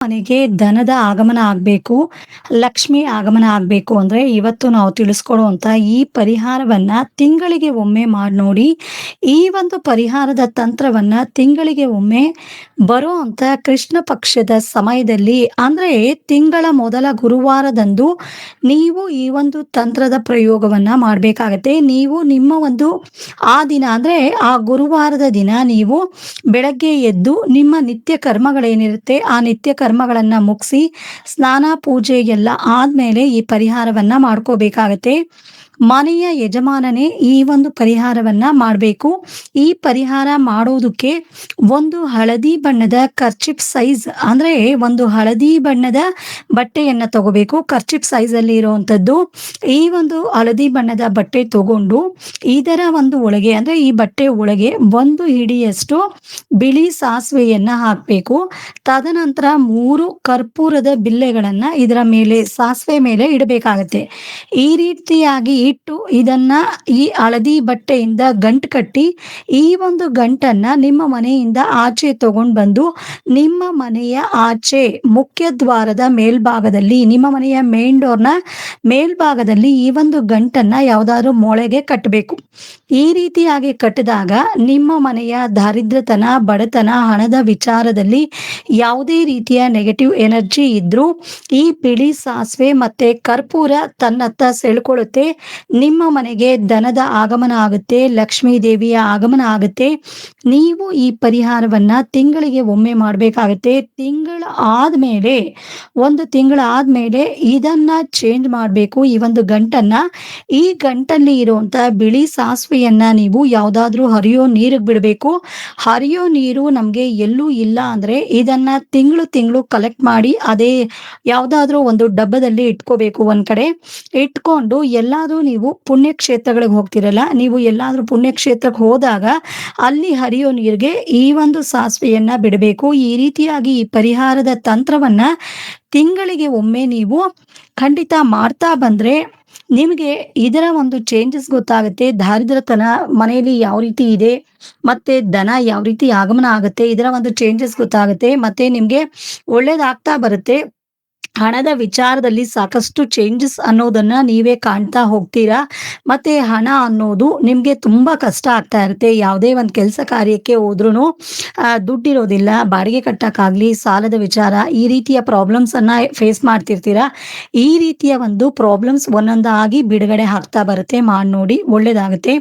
ಮನೆಗೆ ಧನದ ಆಗಮನ ಆಗ್ಬೇಕು, ಲಕ್ಷ್ಮಿ ಆಗಮನ ಆಗ್ಬೇಕು ಅಂದ್ರೆ ಇವತ್ತು ನಾವು ತಿಳಿಸ್ಕೊಡುವಂತ ಈ ಪರಿಹಾರವನ್ನ ತಿಂಗಳಿಗೆ ಒಮ್ಮೆ ಮಾಡಿ ನೋಡಿ. ಈ ಒಂದು ಪರಿಹಾರದ ತಂತ್ರವನ್ನ ತಿಂಗಳಿಗೆ ಒಮ್ಮೆ ಬರುವಂತ ಕೃಷ್ಣ ಪಕ್ಷದ ಸಮಯದಲ್ಲಿ ಅಂದ್ರೆ ತಿಂಗಳ ಮೊದಲ ಗುರುವಾರದಂದು ನೀವು ಈ ಒಂದು ತಂತ್ರದ ಪ್ರಯೋಗವನ್ನ ಮಾಡ್ಬೇಕಾಗತ್ತೆ. ನೀವು ನಿಮ್ಮ ಒಂದು ಆ ದಿನ ಅಂದ್ರೆ ಆ ಗುರುವಾರದ ದಿನ ನೀವು ಬೆಳಗ್ಗೆ ಎದ್ದು ನಿಮ್ಮ ನಿತ್ಯ ಕರ್ಮಗಳೇನಿರುತ್ತೆ ಆ ನಿತ್ಯ ಕರ್ಮಗಳನ್ನ ಮುಗಿಸಿ ಸ್ನಾನ ಪೂಜೆ ಎಲ್ಲ ಆದ್ಮೇಲೆ ಈ ಪರಿಹಾರವನ್ನ ಮಾಡ್ಕೋಬೇಕಾಗತ್ತೆ. ಮನೆಯ ಯಜಮಾನನೇ ಈ ಒಂದು ಪರಿಹಾರವನ್ನ ಮಾಡಬೇಕು. ಈ ಪರಿಹಾರ ಮಾಡೋದಕ್ಕೆ ಒಂದು ಹಳದಿ ಬಣ್ಣದ ಕರ್ಚಿಪ್ ಸೈಜ್ ಅಂದ್ರೆ ಒಂದು ಹಳದಿ ಬಣ್ಣದ ಬಟ್ಟೆಯನ್ನ ತಗೋಬೇಕು. ಕರ್ಚಿಪ್ ಸೈಜ್ ಅಲ್ಲಿ ಇರುವಂತದ್ದು. ಈ ಒಂದು ಹಳದಿ ಬಣ್ಣದ ಬಟ್ಟೆ ತಗೊಂಡು ಇದರ ಒಂದು ಒಳಗೆ ಅಂದ್ರೆ ಈ ಬಟ್ಟೆ ಒಳಗೆ ಒಂದು ಹಿಡಿಯಷ್ಟು ಬಿಳಿ ಸಾಸಿವೆಯನ್ನ ಹಾಕ್ಬೇಕು. ತದನಂತರ ಮೂರು ಕರ್ಪೂರದ ಬಿಲ್ಲೆಗಳನ್ನ ಇದರ ಮೇಲೆ ಸಾಸಿವೆ ಮೇಲೆ ಇಡಬೇಕಾಗತ್ತೆ. ಈ ರೀತಿಯಾಗಿ ಇಟ್ಟು ಇದನ್ನ ಈ ಹಳದಿ ಬಟ್ಟೆಯಿಂದ ಗಂಟು ಕಟ್ಟಿ ಈ ಒಂದು ಗಂಟನ್ನ ನಿಮ್ಮ ಮನೆಯಿಂದ ಆಚೆ ತಗೊಂಡು ಬಂದು ನಿಮ್ಮ ಮನೆಯ ಆಚೆ ಮುಖ್ಯ ದ್ವಾರದ ಮೇಲ್ಭಾಗದಲ್ಲಿ ನಿಮ್ಮ ಮನೆಯ ಮೇನ್ ಡೋರ್‌ನ ಮೇಲ್ಭಾಗದಲ್ಲಿ ಈ ಒಂದು ಗಂಟನ್ನ ಯಾವುದಾದ್ರೂ ಮೊಳೆಗೆ ಕಟ್ಟಬೇಕು. ಈ ರೀತಿಯಾಗಿ ಕಟ್ಟಿದಾಗ ನಿಮ್ಮ ಮನೆಯ ದಾರಿದ್ರ್ಯತನ, ಬಡತನ, ಹಣದ ವಿಚಾರದಲ್ಲಿ ಯಾವುದೇ ರೀತಿಯ ನೆಗೆಟಿವ್ ಎನರ್ಜಿ ಇದ್ರೂ ಈ ಬಿಳಿ ಸಾಸಿವೆ ಮತ್ತೆ ಕರ್ಪೂರ ತನ್ನತ್ತ ಸೆಳ್ಕೊಳ್ಳುತ್ತೆ. ನಿಮ್ಮ ಮನೆಗೆ ಧನದ ಆಗಮನ ಆಗುತ್ತೆ. ಲಕ್ಷ್ಮೀ ದೇವಿಯ ಆಗಮನ ಆಗುತ್ತೆ. ನೀವು ಈ ಪರಿಹಾರವನ್ನ ತಿಂಗಳಿಗೆ ಒಮ್ಮೆ ಮಾಡ್ಬೇಕಾಗತ್ತೆ. ತಿಂಗಳ ಆದ್ಮೇಲೆ, ಒಂದು ತಿಂಗಳ ಆದ್ಮೇಲೆ ಇದನ್ನ ಚೇಂಜ್ ಮಾಡ್ಬೇಕು. ಈ ಒಂದು ಗಂಟನ್ನ, ಈ ಗಂಟಲ್ಲಿ ಇರುವಂತ ಬಿಳಿ ಸಾಸಿವೆಯನ್ನ ನೀವು ಯಾವ್ದಾದ್ರೂ ಹರಿಯೋ ನೀರಿಗೆ ಬಿಡ್ಬೇಕು. ಹರಿಯೋ ನೀರು ನಮ್ಗೆ ಎಲ್ಲೂ ಇಲ್ಲ ಅಂದ್ರೆ ಇದನ್ನ ತಿಂಗಳು ತಿಂಗಳು ಕಲೆಕ್ಟ್ ಮಾಡಿ ಅದೇ ಯಾವ್ದಾದ್ರೂ ಒಂದು ಡಬ್ಬದಲ್ಲಿ ಇಟ್ಕೋಬೇಕು ಒಂದ್ ಕಡೆ. ಇಟ್ಕೊಂಡು ಎಲ್ಲಾದ್ರೂ ನೀವು ಪುಣ್ಯಕ್ಷೇತ್ರಗಳಿಗೆ ಹೋಗ್ತಿರಲ್ಲ, ನೀವು ಎಲ್ಲಾದರೂ ಪುಣ್ಯಕ್ಷೇತ್ರಕ್ಕೆ ಹೋದಾಗ ಅಲ್ಲಿ ಹರಿಯೋ ನೀರಿಗೆ ಈ ಒಂದು ಸಾಸಿವೆಯನ್ನ ಬಿಡಬೇಕು. ಈ ರೀತಿಯಾಗಿ ಈ ಪರಿಹಾರದ ತಂತ್ರವನ್ನ ತಿಂಗಳಿಗೆ ಒಮ್ಮೆ ನೀವು ಖಂಡಿತ ಮಾಡ್ತಾ ಬಂದ್ರೆ ನಿಮಗೆ ಇದರ ಒಂದು ಚೇಂಜಸ್ ಗೊತ್ತಾಗುತ್ತೆ. ದಾರಿದ್ರತನ ಮನೆಯಲ್ಲಿ ಯಾವ ರೀತಿ ಇದೆ, ಮತ್ತೆ ದನ ಯಾವ ರೀತಿ ಆಗಮನ ಆಗುತ್ತೆ ಇದರ ಒಂದು ಚೇಂಜಸ್ ಗೊತ್ತಾಗುತ್ತೆ. ಮತ್ತೆ ನಿಮಗೆ ಒಳ್ಳೇದಾಗ್ತಾ ಬರುತ್ತೆ. ಹಣದ ವಿಚಾರದಲ್ಲಿ ಸಾಕಷ್ಟು ಚೇಂಜಸ್ ಅನ್ನೋದನ್ನ ನೀವೇ ಕಾಣ್ತಾ ಹೋಗ್ತೀರಾ. ಮತ್ತೆ ಹಣ ಅನ್ನೋದು ನಿಮ್ಗೆ ತುಂಬಾ ಕಷ್ಟ ಆಗ್ತಾ ಇರುತ್ತೆ. ಯಾವುದೇ ಒಂದು ಕೆಲಸ ಕಾರ್ಯಕ್ಕೆ ಹೋದ್ರೂ ದುಡ್ಡಿರೋದಿಲ್ಲ. ಬಾಡಿಗೆ ಕಟ್ಟಕ್ಕಾಗ್ಲಿ, ಸಾಲದ ವಿಚಾರ ಈ ರೀತಿಯ ಪ್ರಾಬ್ಲಮ್ಸ್ ಅನ್ನ ಫೇಸ್ ಮಾಡ್ತಿರ್ತೀರಾ. ಈ ರೀತಿಯ ಒಂದು ಪ್ರಾಬ್ಲಮ್ಸ್ ಒಂದೊಂದಾಗಿ ಬಿಡುಗಡೆ ಆಗ್ತಾ ಬರುತ್ತೆ. ಮಾಡಿ ನೋಡಿ ಒಳ್ಳೇದಾಗುತ್ತೆ.